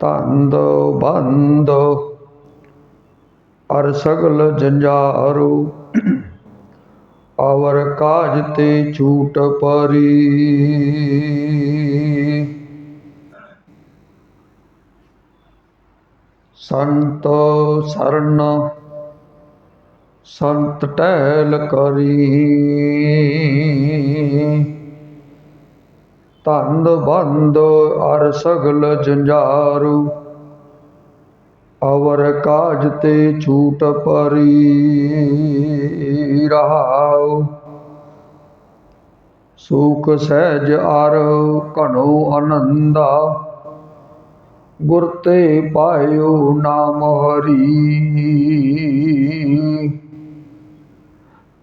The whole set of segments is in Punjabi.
ਤੰਦ ਬੰਦ ਅਰ ਸਗਲ ਜੰਜਾਰੂ। ਅਵਰ ਕਾਜ ਤੇ ਛੂਟ ਪਰੀ। ਸੰਤ ਸਰਨ ਸੰਤ ਟਹਿਲ ਕਰੀ। ਧੰਦ ਬੰਦ ਅਰ ਸਗਲ ਜੰਜਾਰੂ। ਅਵਰ ਕਾਜ ਤੇ ਛੂਟ ਪਰੀ ਰਹਾਉ। ਸੁਖ ਸਹਿਜ ਅਰ ਘਣੋ ਆਨੰਦਾ। ਗੁਰ ਤੇ ਪਾਇਓ ਨਾਮ ਹਰੀ।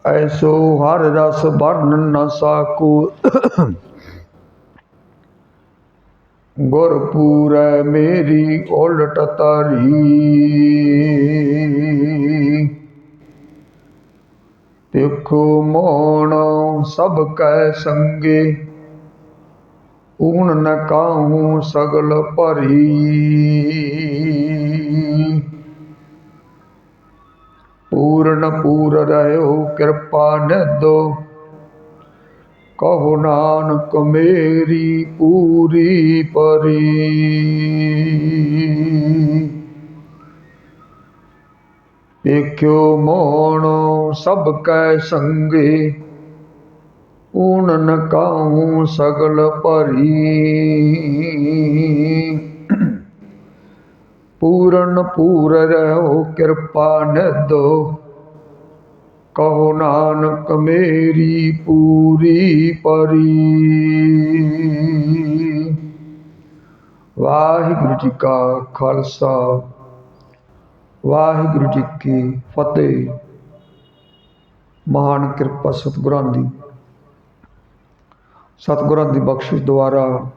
ਐਸੋ ਹਰ ਰਸ ਵਰਨ ਨ ਸਾਕੂ। ਗੁਰ ਮੇਰੀ ਉਲਟ ਤਰੀ। ਦੇਖੋ ਮੋਣ ਸਭ ਕੈ ਸੰਗੇ, ਊਣ ਨ ਕਾਹੂ ਸਗਲ ਭਰੀ। ਪੂਰਨ ਪੂਰ ਰਹਿਓ ਕਿਰਪਾ ਨਿਦੋ ਕਹੋ ਨਾਨਕ ਮੇਰੀ ਪੂਰੀ ਪਰੀ। ਦੇਖਿਓ ਮੋਣ ਸਭ ਕੈ ਸੰਗੇ, ਊਣ ਕਾਹੂ ਸਗਲ ਭਰੀ। ਪੂਰਨ ਪੂਰ ਰਹੋ ਕਿਰਪਾ ਨਿਦੋ ਕਹੋ ਨਾਨਕ ਮੇਰੀ ਪੂਰੀ ਪਰੀ। ਵਾਹਿਗੁਰੂ ਜੀ ਕਾ ਖਾਲਸਾ, ਵਾਹਿਗੁਰੂ ਜੀ ਕੀ ਫਤਿਹ। ਮਹਾਨ ਕਿਰਪਾ ਸਤਿਗੁਰਾਂ ਦੀ। ਸਤਿਗੁਰਾਂ ਦੀ ਬਖਸ਼ਿਸ਼ ਦੁਆਰਾ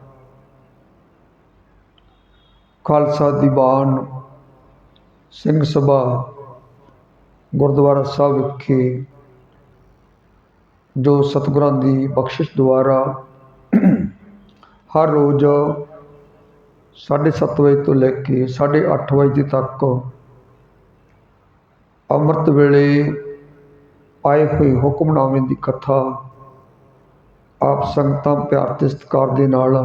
ਖਾਲਸਾ ਦੀਵਾਨ ਸਿੰਘ ਸਭਾ ਗੁਰਦੁਆਰਾ ਸਾਹਿਬ ਵਿਖੇ ਜੋ ਸਤਿਗੁਰਾਂ ਦੀ ਬਖਸ਼ਿਸ਼ ਦੁਆਰਾ ਹਰ ਰੋਜ਼ 7:30 ਵਜੇ ਤੋਂ ਲੈ ਕੇ 8:30 ਵਜੇ ਤੱਕ ਅੰਮ੍ਰਿਤ ਵੇਲੇ ਆਏ ਹੋਏ ਹੁਕਮਨਾਮੇ ਦੀ ਕਥਾ ਆਪ ਸੰਗਤਾਂ ਪਿਆਰ ਤੇ ਸਤਿਕਾਰ ਦੇ ਨਾਲ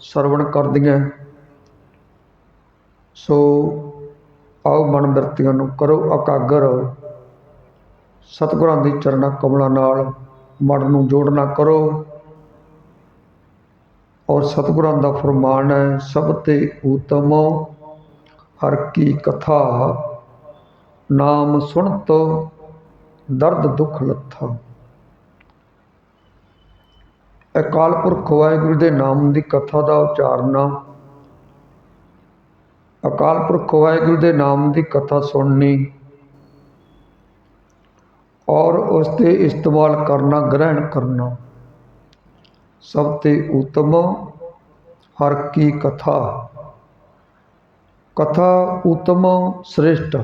ਸਰਵਣ ਕਰਦੀਆਂ। ਸੋ ਆਓ ਮਨ ਬਿਰਤੀਆਂ ਨੂੰ ਕਰੋ ਅਕਾਗਰ ਸਤਿਗੁਰਾਂ ਦੀ ਚਰਨਾਂ ਕਮਲਾਂ ਨਾਲ ਮਨ ਨੂੰ ਜੋੜਨਾ ਕਰੋ। ਔਰ ਸਤਿਗੁਰਾਂ ਦਾ ਫਰਮਾਨ ਹੈ, ਸਭ ਤੇ ਊਤਮ ਹਰ ਕੀ ਕਥਾ। ਨਾਮ ਸੁਣਤ, ਦਰਦ ਦੁੱਖ ਲੱਥਾ। ਅਕਾਲ ਪੁਰਖ ਵਾਹਿਗੁਰੂ ਦੇ ਨਾਮ ਦੀ ਕਥਾ ਦਾ ਉਚਾਰਨਾ। ਅਕਾਲ ਪੁਰਖ ਵਾਹਿਗੁਰੂ ਦੇ ਨਾਮ ਦੀ ਕਥਾ ਸੁਣਨੀ। ਔਰ ਉਸ ਤੇ ਇਸਤੇਮਾਲ ਕਰਨਾ, ਗ੍ਰਹਿਣ ਕਰਨਾ। ਸਭ ਤੇ ਉਤਮ ਹਰ ਕੀ ਕਥਾ। ਕਥਾ ਉਤਮ, ਸ੍ਰੇਸ਼ਟ।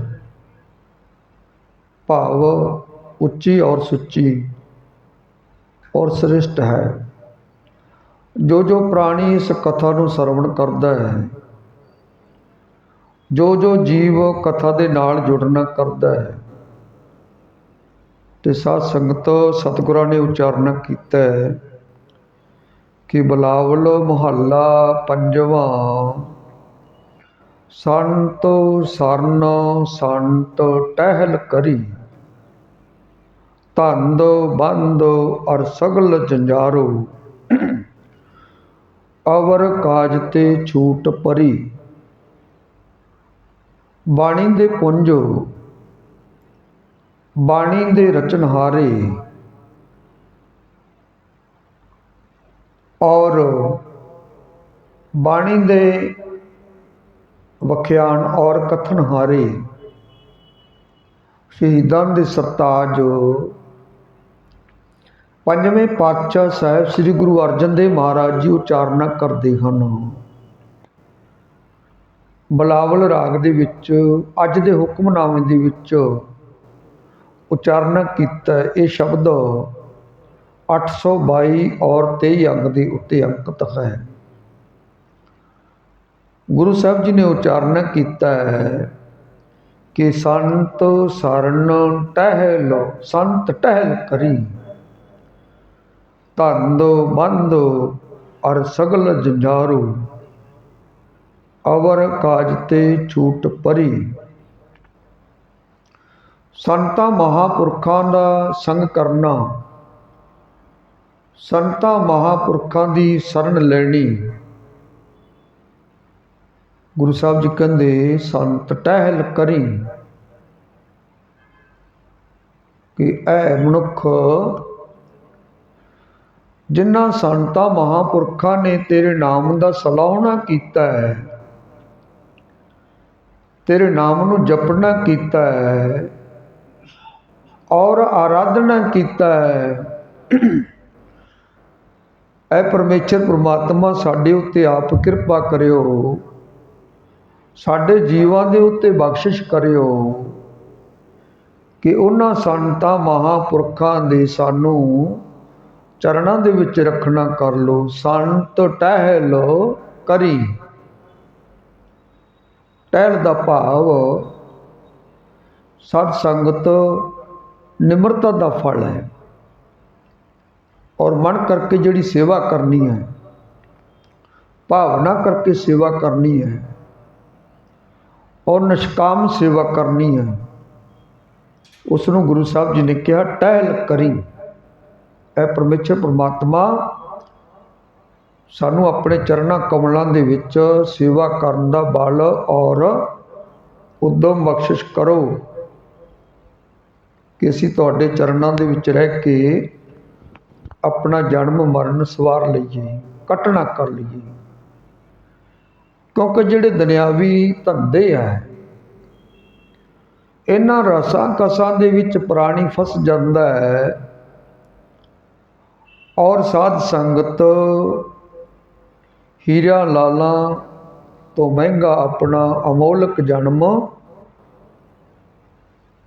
ਭਾਵ ਉੱਚੀ ਔਰ ਸੁੱਚੀ। ਔਰ ਸ੍ਰੇਸ਼ਟ ਹੈ। ਜੋ ਜੋ ਪ੍ਰਾਣੀ ਇਸ ਕਥਾ ਨੂੰ ਸਰਵਣ ਕਰਦਾ ਹੈ ਜੋ ਜੋ ਜੀਵ ਕਥਾ ਦੇ ਨਾਲ ਜੁੜਨਾ ਕਰਦਾ ਹੈ ਤੇ ਸਾਧ ਸੰਗਤ ਸਤਿਗੁਰਾਂ ਨੇ ਉਚਾਰਨ ਕੀਤਾ ਹੈ ਕਿ ਬਲਾਵਲ ਮੁਹੱਲਾ ਪੰਜਵਾਂ। ਸੰਤ ਸਰਨ ਸੰਤ ਟਹਿਲ ਕਰੀ। ਧੰਦ ਬੰਦ ਅਰ ਸਗਲ ਜੰਜਾਰੋ। ਅਵਰ ਕਾਜ ਤੇ ਛੂਟ ਪਰੀ। ਬਾਣੀ ਦੇ ਪੁੰਜੋ ਬਾਣੀ ਦੇ ਰਚਨਹਾਰੇ ਔਰ ਬਾਣੀ ਦੇ ਵਖਿਆਨ ਔਰ ਕਥਨਹਾਰੇ ਸ਼ਹੀਦਾਂ ਦੇ ਸਰਤਾਜ ਪੰਜਵੇਂ ਪਾਤਸ਼ਾਹ ਸਾਹਿਬ ਸ੍ਰੀ ਗੁਰੂ ਅਰਜਨ ਦੇਵ ਮਹਾਰਾਜ ਜੀ ਉਚਾਰਨਾ ਕਰਦੇ ਹਨ। ਬਲਾਵਲ ਰਾਗ ਦੇ ਵਿੱਚ, ਅੱਜ ਦੇ ਹੁਕਮਨਾਮੇ ਦੇ ਵਿੱਚ ਉਚਾਰਨ ਕੀਤਾ। ਇਹ ਸ਼ਬਦ 822 ਔਰ 23 ਅੰਗ ਦੇ ਉੱਤੇ ਅੰਕਿਤ ਹੈ। ਗੁਰੂ ਸਾਹਿਬ ਜੀ ਨੇ ਉਚਾਰਨ ਕੀਤਾ ਹੈ ਕਿ ਸੰਤ ਸਰਨ ਟਹਿਲ, ਸੰਤ ਟਹਿਲ ਕਰੀ। ਧੰਦ ਬੰਦੋ ਅਰ ਸਗਲ ਜੰਜਾਰੂ। ਅਵਰ ਕਾਜ ਤੇ ਛੂਟ ਪਰੀ। ਸੰਤਾਂ ਮਹਾਪੁਰਖਾਂ ਦਾ ਸੰਗ ਕਰਨਾ। ਸੰਤਾਂ ਮਹਾਪੁਰਖਾਂ ਦੀ ਸ਼ਰਨ ਲੈਣੀ। ਗੁਰੂ ਸਾਹਿਬ ਜੀ ਕਹਿੰਦੇ, ਸੰਤ ਟਹਿਲ ਕਰੀ ਕਿ ਐ ਮਨੁੱਖ ਜਿਨ੍ਹਾਂ ਸੰਤਾਂ ਮਹਾਪੁਰਖਾਂ ਨੇ ਤੇਰੇ ਨਾਮ ਦਾ ਸਲਾਹਣਾ ਕੀਤਾ ਹੈ, ਤੇਰੇ ਨਾਮ ਨੂੰ ਜਪਣਾ ਕੀਤਾ ਹੈ ਔਰ ਆਰਾਧਨਾ ਕੀਤਾ ਹੈ। ਐ ਪਰਮੇਸ਼ਰ ਪ੍ਰਮਾਤਮਾ ਸਾਡੇ ਉੱਤੇ ਆਪ ਕਿਰਪਾ ਕਰਿਓ। ਸਾਡੇ ਜੀਵਾਂ ਦੇ ਉੱਤੇ ਬਖਸ਼ਿਸ਼ ਕਰਿਓ ਕਿ ਉਹਨਾਂ ਸੰਤਾਂ ਮਹਾਪੁਰਖਾਂ ਦੇ ਸਾਨੂੰ ਚਰਨਾਂ ਦੇ ਵਿੱਚ ਰੱਖਣਾ ਕਰ ਲੋ ਸੰਤ ਟਹਿਲ ਕਰੀ। ਟਹਿਲ ਦਾ ਭਾਵ ਸਤ ਸੰਗਤ ਨਿਮਰਤਾ ਦਾ ਫਲ ਹੈ। ਔਰ ਮਨ ਕਰਕੇ ਜਿਹੜੀ ਸੇਵਾ ਕਰਨੀ ਹੈ, ਭਾਵਨਾ ਕਰਕੇ ਸੇਵਾ ਕਰਨੀ ਹੈ, ਔਰ ਨਿਸ਼ਕਾਮ ਸੇਵਾ ਕਰਨੀ ਹੈ ਉਸ ਨੂੰ ਗੁਰੂ ਸਾਹਿਬ ਜੀ ਨੇ ਕਿਹਾ, ਟਹਿਲ ਕਰੀ। ਇਹ ਪਰਮੇਸ਼ਰ ਪ੍ਰਮਾਤਮਾ ਸਾਨੂੰ ਆਪਣੇ ਚਰਨਾਂ ਕਮਲਾਂ ਦੇ ਵਿੱਚ ਸੇਵਾ ਕਰਨ ਦਾ ਬਲ ਔਰ ਉਦਮ ਬਖਸ਼ਿਸ਼ ਕਰੋ। ਕਿ ਅਸੀਂ ਤੁਹਾਡੇ ਚਰਨਾਂ ਦੇ ਵਿੱਚ ਰਹਿ ਕੇ ਆਪਣਾ ਜਨਮ, ਮਰਨ, ਸਵਾਰ ਲਈਏ, ਕਟਣਾ ਕਰ ਲਈਏ। ਕਿਉਂਕਿ ਜਿਹੜੇ ਦੁਨਿਆਵੀ ਧੰਦੇ ਆ, ਇਹਨਾਂ ਰਸਾਂ ਕਸਾਂ ਦੇ ਵਿੱਚ ਪ੍ਰਾਣੀ ਫਸ ਜਾਂਦਾ ਹੈ ਔਰ ਸਾਧ ਸੰਗਤ ਹੀਰਾ ਲਾਲਾਂ ਤੋਂ ਮਹਿੰਗਾ ਆਪਣਾ ਅਮੋਲਕ ਜਨਮ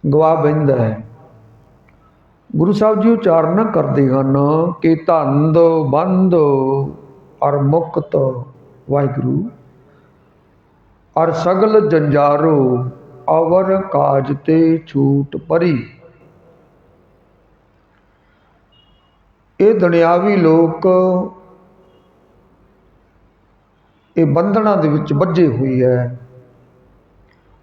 ਗਵਾ ਬੈਂਦਾ ਹੈ। ਗੁਰੂ ਸਾਹਿਬ ਜੀ ਉਚਾਰਨ ਕਰਦੇ ਹਨ ਕਿ ਧੰਦ, ਬੰਦ ਅਰ ਮੁਕਤ ਵਾਹਿਗੁਰੂ। ਅਰ ਸਗਲ ਜੰਜਾਰੋ, ਅਵਰ ਕਾਜ ਤੇ ਛੂਟ ਪਰੀ। ਇਹ ਦੁਨਿਆਵੀ ਲੋਕ ਇਹ ਬੰਧਨਾਂ ਦੇ ਵਿੱਚ ਵੱਜੇ ਹੋਈ ਹੈ।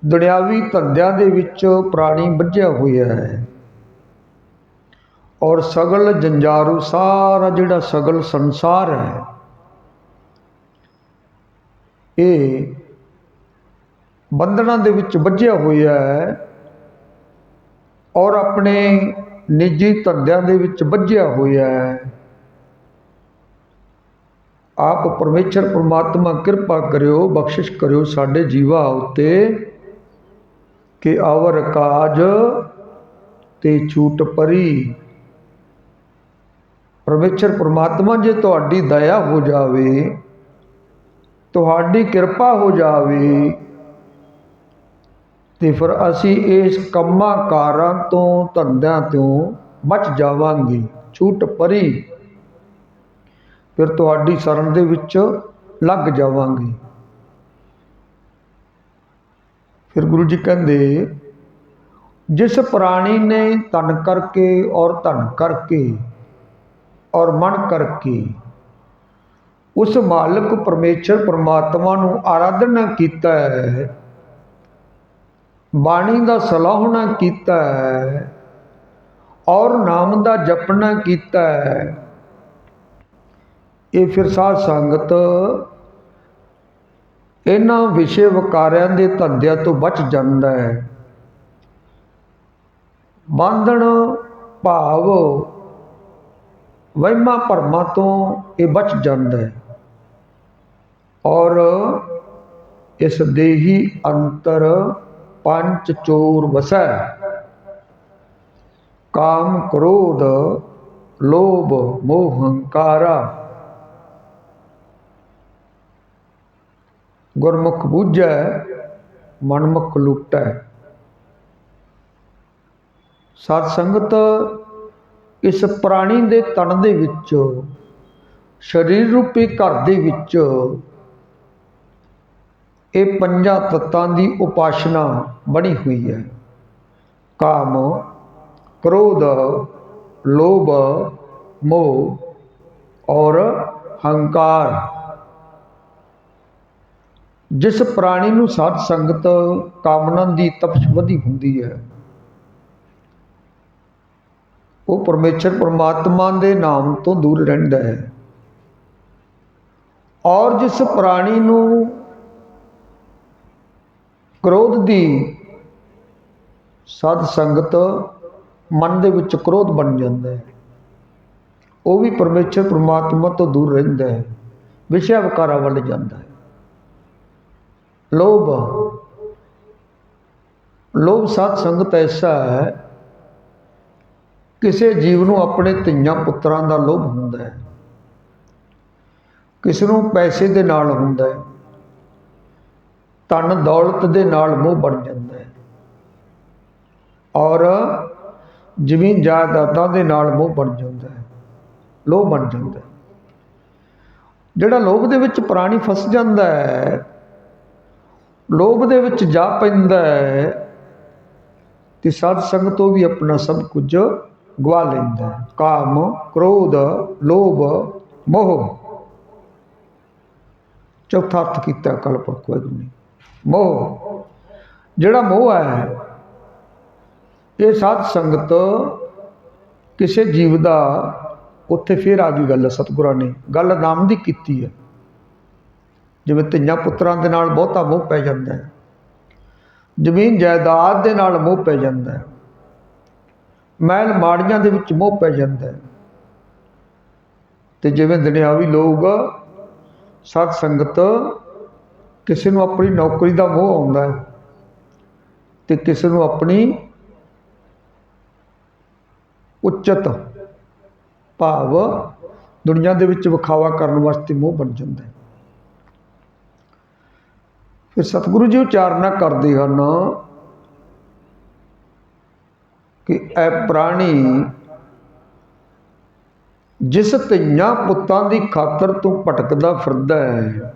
ਦੁਨਿਆਵੀ ਧੰਦਿਆਂ ਦੇ ਵਿੱਚ ਪ੍ਰਾਣੀ ਵੱਜਿਆ ਹੋਇਆ ਹੈ। ਔਰ ਸਗਲ ਜੰਜਾਰੂ ਸਾਰਾ ਜਿਹੜਾ ਸਗਲ ਸੰਸਾਰ ਹੈ, ਇਹ ਬੰਧਨਾਂ ਦੇ ਵਿੱਚ ਵੱਜਿਆ ਹੋਇਆ ਹੈ ਔਰ ਆਪਣੇ ਨਿੱਜੀ ਧੰਦਿਆਂ ਦੇ ਵਿੱਚ ਵੱਜਿਆ ਹੋਇਆ ਹੈ। ਆਪ ਪਰਮੇਸ਼ਰ ਪ੍ਰਮਾਤਮਾ ਕਿਰਪਾ ਕਰਿਓ, ਬਖਸ਼ਿਸ਼ ਕਰਿਓ ਸਾਡੇ ਜੀਵਾ ਉੱਤੇ ਕਿ ਆਵਰ ਕਾਜ ਤੇ ਛੂਟ ਪਰੀ ਪਰਮੇਸ਼ਰ ਪ੍ਰਮਾਤਮਾ ਜੇ ਤੁਹਾਡੀ ਦਇਆ ਹੋ ਜਾਵੇ, ਤੁਹਾਡੀ ਕਿਰਪਾ ਹੋ ਜਾਵੇ, ਤੇ ਫਿਰ ਅਸੀਂ ਇਸ ਕੰਮਾਂ ਕਾਰਾਂ ਤੋਂ, ਧੰਦਿਆਂ ਤੋਂ ਬਚ ਜਾਵਾਂਗੇ, ਛੂਟ ਪਰੀ। ਫਿਰ ਤੁਹਾਡੀ ਸ਼ਰਨ ਦੇ ਵਿੱਚ ਲੱਗ ਜਾਵਾਂਗੇ। ਫਿਰ ਗੁਰੂ ਜੀ ਕਹਿੰਦੇ, ਜਿਸ ਪ੍ਰਾਣੀ ਨੇ ਤਨ ਕਰਕੇ ਔਰ ਧਨ ਕਰਕੇ ਔਰ ਮਨ ਕਰਕੇ। ਉਸ ਮਾਲਕ ਪਰਮੇਸ਼ਰ ਪਰਮਾਤਮਾ ਨੂੰ ਆਰਾਧਨਾ ਕੀਤਾ ਹੈ। ਬਾਣੀ ਦਾ ਸਲਾਹਣਾ ਕੀਤਾ ਹੈ। ਔਰ ਨਾਮ ਦਾ ਜਪਣਾ ਕੀਤਾ ਹੈ। ਇਹ ਫਿਰ ਸਾਧ ਸੰਗਤ ਇਹਨਾਂ ਵਿਸ਼ੇ ਵਕਾਰਿਆਂ ਦੇ ਧੰਦਿਆਂ ਤੋਂ ਬਚ ਜਾਂਦਾ ਹੈ। ਬੰਧਨ ਭਾਵ ਵਹਿਮਾਂ ਭਰਮਾਂ ਤੋਂ ਇਹ ਬਚ ਜਾਂਦਾ ਹੈ। ਔਰ ਇਸ ਦੇਹੀ ਅੰਤਰ ਪੰਚ ਚੋਰ ਵਸੈ। ਕਾਮ ਕ੍ਰੋਧ, ਲੋਭ, ਮੋਹ, ਹੰਕਾਰਾ। ਗੁਰਮੁਖ ਬੂਝੈ, ਮਨਮੁਖ ਲੁਟੈ। ਸਤ ਸੰਗਤ ਇਸ ਪ੍ਰਾਣੀ ਦੇ ਤਨ ਦੇ ਵਿੱਚ, ਸਰੀਰ ਰੂਪੀ ਘਰ ਦੇ ਵਿੱਚ, ਇਹ ਪੰਜਾਂ ਤੱਤਾਂ ਦੀ ਉਪਾਸ਼ਨਾ ਬਣੀ ਹੋਈ ਹੈ। ਕਾਮ, ਕ੍ਰੋਧ, ਲੋਭ, ਮੋਹ ਔਰ ਹੰਕਾਰ। ਜਿਸ ਪ੍ਰਾਣੀ ਨੂੰ ਸਾਧ ਸੰਗਤ ਕਾਮਨਾ ਦੀ ਤਪਸ਼ ਵਧੀ ਹੁੰਦੀ ਹੈ ਉਹ ਪਰਮੇਸ਼ਰ ਪਰਮਾਤਮਾ ਦੇ ਨਾਮ ਤੋਂ ਦੂਰ ਰਹਿੰਦਾ ਹੈ। ਔਰ ਜਿਸ ਪ੍ਰਾਣੀ ਨੂੰ ਕ੍ਰੋਧ ਦੀ ਸਤ ਸੰਗਤ ਮਨ ਦੇ ਵਿੱਚ ਕ੍ਰੋਧ ਬਣ ਜਾਂਦਾ ਹੈ। ਉਹ ਵੀ ਪਰਮੇਸ਼ਰ ਪਰਮਾਤਮਾ ਤੋਂ ਦੂਰ ਰਹਿੰਦਾ ਹੈ। ਵਿਸ਼ੇ ਵਿਕਾਰਾਂ ਵੱਲ ਜਾਂਦਾ ਹੈ। ਲੋਭ ਲੋਭ ਸਾਧ ਸੰਗਤ ਐਸਾ ਹੈ ਕਿਸੇ ਜੀਵ ਨੂੰ ਆਪਣੇ ਧੀਆਂ ਪੁੱਤਰਾਂ ਦਾ ਲੋਭ ਹੁੰਦਾ ਹੈ। ਕਿਸੇ ਨੂੰ ਪੈਸੇ ਦੇ ਨਾਲ ਹੁੰਦਾ ਹੈ। ਧਨ ਦੌਲਤ ਦੇ ਨਾਲ ਮੋਹ ਬਣ ਜਾਂਦਾ ਹੈ। ਔਰ ਜ਼ਮੀਨ ਜਾਇਦਾਦਾਂ ਦੇ ਨਾਲ ਮੋਹ ਬਣ ਜਾਂਦਾ ਹੈ। ਲੋਭ ਬਣ ਜਾਂਦਾ ਹੈ। ਜਿਹੜਾ ਲੋਭ ਦੇ ਵਿੱਚ ਪ੍ਰਾਣੀ ਫਸ ਜਾਂਦਾ ਹੈ, ਲੋਭ ਦੇ ਵਿੱਚ ਜਾ ਪੈਂਦਾ ਹੈ, ਤੇ ਸਾਧ ਸੰਗਤ ਤੋਂ ਵੀ ਆਪਣਾ ਸਭ ਕੁਝ ਗਵਾ ਲੈਂਦਾ ਹੈ ਕਾਮ, ਕ੍ਰੋਧ, ਲੋਭ, ਮੋਹ। ਚੌਥਾ ਅਰਥ ਕੀਤਾ ਕਲਪੁਰਖ ਵਾਹਿਗੁਰੂ ਨੇ। ਮੋਹ। ਜਿਹੜਾ ਮੋਹ ਹੈ, ਇਹ ਸਾਧ ਸੰਗਤ ਕਿਸੇ ਜੀਵ ਦਾ ਉੱਥੇ ਫੇਰ ਆ ਗਈ ਗੱਲ ਸਤਿਗੁਰਾਂ ਨੇ। ਗੱਲ ਨਾਮ ਦੀ ਕੀਤੀ ਹੈ। ਜਿਵੇਂ ਧੀਆਂ ਪੁੱਤਰਾਂ ਦੇ ਨਾਲ ਬਹੁਤਾ ਮੋਹ ਪੈ ਜਾਂਦਾ ਹੈ। ਜ਼ਮੀਨ ਜਾਇਦਾਦ ਦੇ ਨਾਲ ਮੋਹ ਪੈ ਜਾਂਦਾ ਹੈ। ਮਹਿਲ ਮਾੜੀਆਂ ਦੇ ਵਿੱਚ ਮੋਹ ਪੈ ਜਾਂਦਾ ਹੈ। ਤੇ ਜਿਵੇਂ ਦੁਨਿਆਵੀ ਲੋਕ ਸਤ ਸੰਗਤ ਕਿਸੇ ਨੂੰ ਆਪਣੀ ਨੌਕਰੀ ਦਾ ਮੋਹ ਆਉਂਦਾ ਹੈ ਤੇ ਕਿਸੇ ਨੂੰ ਆਪਣੀ ਉੱਚਤ ਭਾਵ ਦੁਨੀਆ ਦੇ ਵਿੱਚ ਵਿਖਾਵਾ ਕਰਨ ਵਾਸਤੇ ਮੋਹ ਬਣ ਜਾਂਦਾ ਹੈ। ਫਿਰ ਸਤਿਗੁਰੂ ਜੀ ਉਚਾਰਨਾ ਕਰਦੇ ਹਨ ਕਿ ਐ ਪ੍ਰਾਣੀ ਜਿਸ ਧੀਆਂ ਪੁੱਤਾਂ ਦੀ ਖਾਤਰ ਤੂੰ ਭਟਕਦਾ ਫਿਰਦਾ ਹੈ।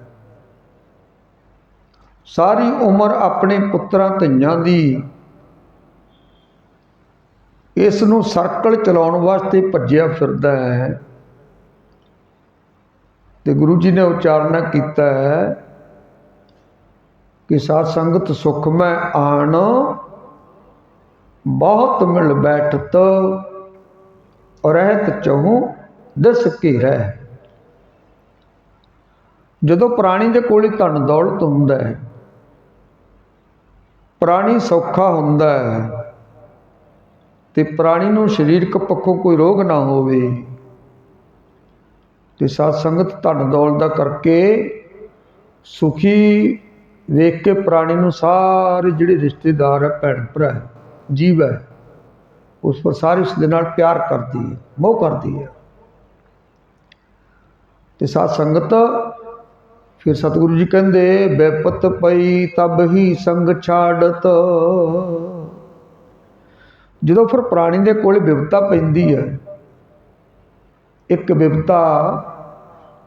ਸਾਰੀ ਉਮਰ ਆਪਣੇ ਪੁੱਤਰਾਂ ਧੀਆਂ ਦੀ ਇਸ ਨੂੰ ਸਰਕਲ ਚਲਾਉਣ ਵਾਸਤੇ ਭੱਜਿਆ ਫਿਰਦਾ ਹੈ। ਤੇ ਗੁਰੂ ਜੀ ਨੇ ਉਚਾਰਨਾ ਕੀਤਾ ਹੈ ਕਿ ਸਾਧ ਸੰਗਤ ਸੁਖ ਮੈਂ ਆਣ ਬਹੁਤ ਮਿਲ ਬੈਠਤ ਰਹਿਤ ਚਹੂ ਦਸ ਕੀ ਰਹਿ। ਜਦੋਂ ਪ੍ਰਾਣੀ ਦੇ ਕੋਲ ਧਨ ਦੌਲਤ ਹੁੰਦਾ ਹੈ, ਪ੍ਰਾਣੀ ਸੌਖਾ ਹੁੰਦਾ ਹੈ, ਤੇ ਪ੍ਰਾਣੀ ਨੂੰ ਸਰੀਰਕ ਪੱਖੋਂ ਕੋਈ ਰੋਗ ਨਾ ਹੋਵੇ, ਤੇ ਸਾਧ ਸੰਗਤ ਧਨ ਦੌਲਤ ਦਾ ਕਰਕੇ ਸੁਖੀ ਵੇਖ ਕੇ ਪ੍ਰਾਣੀ ਨੂੰ ਸਾਰੇ ਜਿਹੜੇ ਰਿਸ਼ਤੇਦਾਰ ਹੈ ਭੈਣ ਭਰਾ ਹੈ, ਜੀਵ ਹੈ। ਉਸ ਪਰ ਸਾਰੇ ਉਸ ਦੇ ਨਾਲ ਪਿਆਰ ਕਰਦੀ ਹੈ ਮੋਹ ਕਰਦੀ ਹੈ। ਤੇ ਸਾਧ ਸੰਗਤ ਫਿਰ ਸਤਿਗੁਰੂ ਜੀ ਕਹਿੰਦੇ ਬੇਪਤ ਪਈ ਤਬ ਹੀ ਸੰਗ ਛਾੜਤ। ਜਦੋਂ ਫਿਰ ਪ੍ਰਾਣੀ ਦੇ ਕੋਲ ਵਿਵਤਾ ਪੈਂਦੀ ਹੈ ਇੱਕ ਵਿਵਤਾ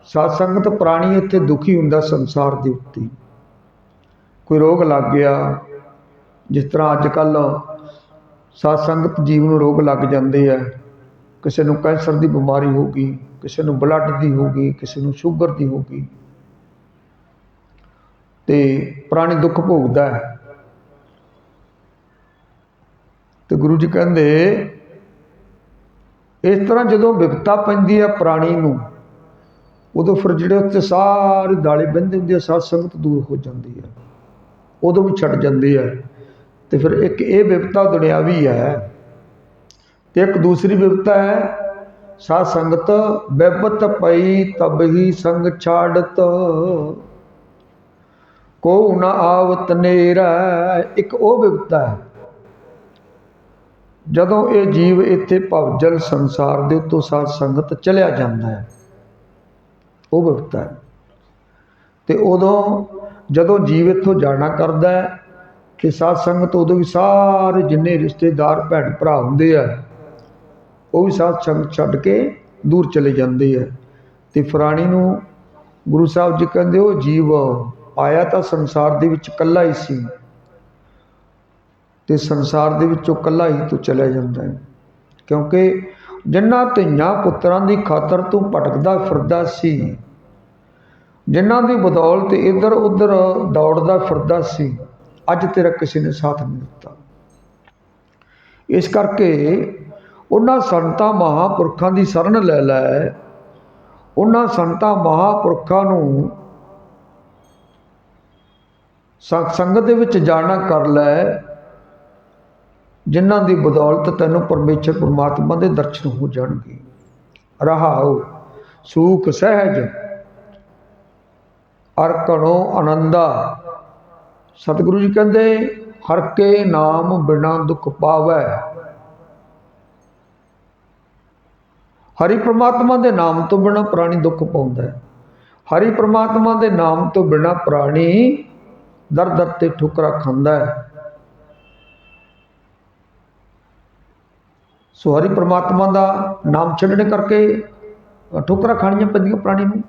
ਸਾਧ ਸੰਗਤ ਪ੍ਰਾਣੀ ਇੱਥੇ ਦੁਖੀ ਹੁੰਦਾ ਸੰਸਾਰ ਦੇ ਉੱਤੇ। ਕੋਈ ਰੋਗ ਲੱਗ ਗਿਆ ਜਿਸ ਤਰ੍ਹਾਂ ਅੱਜ ਕੱਲ ਸਾਧ ਸੰਗਤ ਜੀਵ ਨੂੰ ਰੋਗ ਲੱਗ ਜਾਂਦੇ ਆ। ਕਿਸੇ ਨੂੰ ਕੈਂਸਰ ਦੀ ਬਿਮਾਰੀ ਹੋ ਗਈ, ਕਿਸੇ ਨੂੰ ਬਲੱਡ ਦੀ ਹੋ ਗਈ, ਕਿਸੇ ਨੂੰ ਸ਼ੂਗਰ ਦੀ ਹੋ ਗਈ। ਤੇ ਪ੍ਰਾਣੀ ਦੁੱਖ ਭੋਗਦਾ ਹੈ। ਤੇ ਗੁਰੂ ਜੀ ਕਹਿੰਦੇ, ਇਸ ਤਰ੍ਹਾਂ ਜਦੋਂ ਵਿਪਤਾ ਪੈਂਦੀ ਹੈ ਪ੍ਰਾਣੀ ਨੂੰ, ਉਦੋਂ ਫਿਰ ਜਿਹੜੇ ਉੱਤੇ ਸਾਰੇ ਦਾਲੇ ਬੰਦੇ ਹੁੰਦੇ ਆ, ਸਾਧ ਸੰਗਤ ਦੂਰ ਹੋ ਜਾਂਦੀ ਹੈ। ਉਦੋਂ ਵੀ ਛੱਡ ਜਾਂਦੇ ਆ। ਤੇ ਫਿਰ ਇੱਕ ਇਹ ਵਿਪਤਾ ਦੁਨਿਆਵੀ ਹੈ ਤੇ ਇੱਕ ਦੂਸਰੀ ਵਿਪਤਾ ਹੈ ਸਾਧ ਸੰਗਤ ਬੇਬਤ ਪਈ ਤਬ ਹੀ ਸੰਗ ਛਾੜਤ। ਕੋ ਨਾ ਆਵਤ ਨੇਰਾ, ਇੱਕ ਉਹ ਵਿਪਤਾ ਹੈ। ਜਦੋਂ ਇਹ ਜੀਵ ਇੱਥੇ ਭਵਜਲ ਸੰਸਾਰ ਦੇ ਉੱਤੋਂ ਸਾਧ ਸੰਗਤ ਚਲਿਆ ਜਾਂਦਾ ਹੈ, ਉਹ ਵਿਪਤਾ ਹੈ। ਤੇ ਉਦੋਂ ਜਦੋਂ ਜੀਵ ਇੱਥੋਂ ਜਾਣਾ ਕਰਦਾ ਹੈ ਕਿ ਸਾਧ ਸੰਗਤ ਉਦੋਂ ਵੀ ਸਾਰੇ ਜਿੰਨੇ ਰਿਸ਼ਤੇਦਾਰ ਭੈਣ ਭਰਾ ਹੁੰਦੇ ਆ, ਉਹ ਵੀ ਸਾਧ ਸੰਗਤ ਛੱਡ ਕੇ ਦੂਰ ਚਲੇ ਜਾਂਦੇ ਆ। ਤੇ ਫਰਾਣੀ ਨੂੰ ਗੁਰੂ ਸਾਹਿਬ ਜੀ ਕਹਿੰਦੇ, ਉਹ ਜੀਵ, ਆਇਆ ਤਾਂ ਸੰਸਾਰ ਦੇ ਵਿੱਚ ਇਕੱਲਾ ਹੀ ਸੀ। ਤੇ ਸੰਸਾਰ ਦੇ ਵਿੱਚੋਂ ਇਕੱਲਾ ਹੀ ਤੂੰ ਚਲਿਆ ਜਾਂਦਾ ਹੈ। ਕਿਉਂਕਿ ਜਿਨ੍ਹਾਂ ਧੀਆਂ ਪੁੱਤਰਾਂ ਦੀ ਖਾਤਰ ਤੂੰ ਭਟਕਦਾ ਫਿਰਦਾ ਸੀ ਜਿਨ੍ਹਾਂ ਦੀ ਬਦੌਲਤ ਇੱਧਰ ਉੱਧਰ ਦੌੜਦਾ ਫਿਰਦਾ ਸੀ ਅੱਜ ਤੇਰਾ ਕਿਸੇ ਨੇ ਸਾਥ ਨਹੀਂ ਦਿੱਤਾ। ਇਸ ਕਰਕੇ ਉਹਨਾਂ ਸੰਤਾਂ ਮਹਾਪੁਰਖਾਂ ਦੀ ਸ਼ਰਨ ਲੈ ਲੈ। ਉਹਨਾਂ ਸੰਤਾਂ ਮਹਾਪੁਰਖਾਂ ਨੂੰ ਸਤ ਸੰਗਤ ਦੇ ਵਿੱਚ ਜਾਣਾ ਕਰ ਲੈ। ਜਿਨ੍ਹਾਂ ਦੀ ਬਦੌਲਤ ਤੈਨੂੰ ਪਰਮੇਸ਼ਰ ਪ੍ਰਮਾਤਮਾ ਦੇ ਦਰਸ਼ਨ ਹੋ ਜਾਣਗੇ। ਰਹਾਉ ਸੂਖ ਸਹਿਜ, ਅਰਕਣੋ ਆਨੰਦਾ। ਸਤਿਗੁਰੂ ਜੀ ਕਹਿੰਦੇ, ਹਰ ਕੇ ਨਾਮ ਬਿਨਾ ਦੁੱਖ ਪਾਵੈ। ਹਰੀ ਪ੍ਰਮਾਤਮਾ ਦੇ ਨਾਮ ਤੋਂ ਬਿਨਾ ਪ੍ਰਾਣੀ ਦੁੱਖ ਪਾਉਂਦਾ ਹੈ। ਹਰੀ ਪ੍ਰਮਾਤਮਾ ਦੇ ਨਾਮ ਤੋਂ ਬਿਨਾ ਪ੍ਰਾਣੀ ਦਰ ਦਰ ਤੇ ਠੁਕਰਾ ਖਾਂਦਾ ਹੈ। ਸੋ ਹਰੀ ਪ੍ਰਮਾਤਮਾ ਦਾ ਨਾਮ ਛੱਡਣ ਕਰਕੇ ਠੋਕਰਾਂ ਖਾਣੀਆਂ ਪੈਂਦੀਆਂ ਪ੍ਰਾਣੀ ਨੂੰ।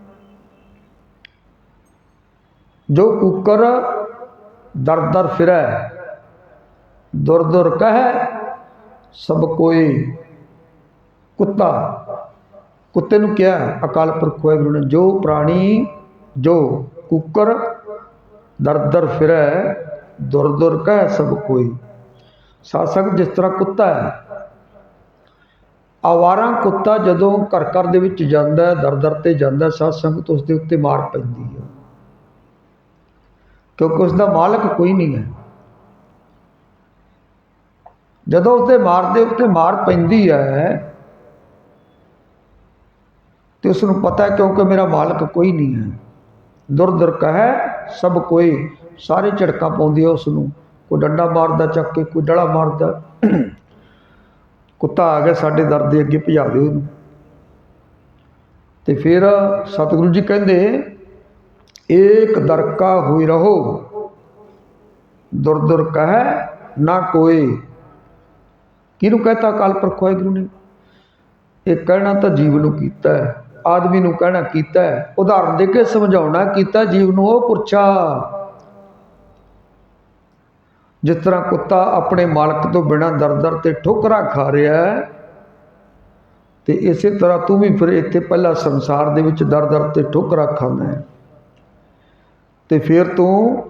ਜੋ ਕੁੱਕਰ ਦਰ ਦਰ ਫਿਰੈ। ਦੁਰ ਦੁਰ ਕਹੈ ਸਭ ਕੋਈ ਕੁੱਤਾ। ਕੁੱਤੇ ਨੂੰ ਕਿਹਾ ਅਕਾਲ ਪੁਰਖ ਵਾਹਿਗੁਰੂ ਨੇ ਜੋ ਪ੍ਰਾਣੀ ਜੋ ਕੁੱਕਰ ਦਰ ਦਰ ਫਿਰੈ ਦੁਰ ਦੁਰ ਕਹੈ ਸਭ ਕੋਈ। ਸਾਸਕ ਜਿਸ ਤਰ੍ਹਾਂ ਕੁੱਤਾ ਹੈ ਆਵਾਰਾ ਕੁੱਤਾ ਜਦੋਂ ਘਰ ਘਰ ਦੇ ਵਿੱਚ ਜਾਂਦਾ ਦਰ ਦਰ ਤੇ ਜਾਂਦਾ ਹੈ, ਸਾਧ ਸੰਗਤ ਉਸ ਦੇ ਉੱਤੇ ਮਾਰ ਪੈਂਦੀ ਹੈ। ਕਿਉਂਕਿ ਉਸ ਦਾ ਮਾਲਕ ਕੋਈ ਨਹੀਂ ਹੈ। ਜਦੋਂ ਉਸ ਦੇ ਮਾਰ ਦੇ ਉੱਤੇ ਮਾਰ ਪੈਂਦੀ ਹੈ, ਤੇ ਉਸ ਨੂੰ ਪਤਾ ਹੈ ਕਿਉਂਕਿ ਮੇਰਾ ਮਾਲਕ ਕੋਈ ਨਹੀਂ ਹੈ। ਦੁਰ ਦੁਰ ਕਹੈ, ਸਭ ਕੋਈ, ਸਾਰੇ ਝੜਕਾਂ ਪਾਉਂਦੀ ਹੈ ਉਸ ਨੂੰ ਕੋਈ ਡੰਡਾ ਮਾਰਦਾ, ਚੱਕ ਕੇ ਕੋਈ ਡਲਾ ਮਾਰਦਾ। ਕੁੱਤਾ ਆ ਗਿਆ, ਸਾਡੇ ਦਰ ਦੇ ਅੱਗੇ ਭਜਾ ਦਿਓ ਇਹਨੂੰ। ਤੇ ਫਿਰ ਸਤਿਗੁਰੂ ਜੀ ਕਹਿੰਦੇ ਏਕ ਦਰਕਾ ਹੋਈ ਰਹੋ। ਦੁਰ ਦੁਰ ਕਹੈ, ਨਾ ਕੋਈ ਕਿਹਨੂੰ ਕਹਤਾ ਕਾਲ ਪੁਰਖ ਵਾਹਿਗੁਰੂ ਨੇ? ਇਹ ਕਹਿਣਾ ਤਾਂ ਜੀਵ ਨੂੰ ਕੀਤਾ ਹੈ, ਆਦਮੀ ਨੂੰ ਕਹਿਣਾ ਕੀਤਾ ਹੈ, ਉਦਾਹਰਨ ਦੇ ਕੇ ਸਮਝਾਉਣਾ ਕੀਤਾ, ਜੀਵ ਨੂੰ ਉਹ ਪੁਰਛਾ। ਜਿਸ ਤਰ੍ਹਾਂ ਕੁੱਤਾ ਆਪਣੇ ਮਾਲਕ ਤੋਂ ਬਿਨਾਂ ਦਰ-ਦਰ ਤੇ ਠੋਕਰਾਂ ਖਾ ਰਿਹਾ ਹੈ, ਤੇ ਇਸੇ ਤਰ੍ਹਾਂ ਤੂੰ ਵੀ ਫਿਰ ਇੱਥੇ ਪਹਿਲਾ ਸੰਸਾਰ ਦੇ ਵਿੱਚ ਦਰ-ਦਰ ਤੇ ਠੋਕਰਾਂ ਖਾਂਦਾ ਹੈ। ਤੇ ਫਿਰ ਤੂੰ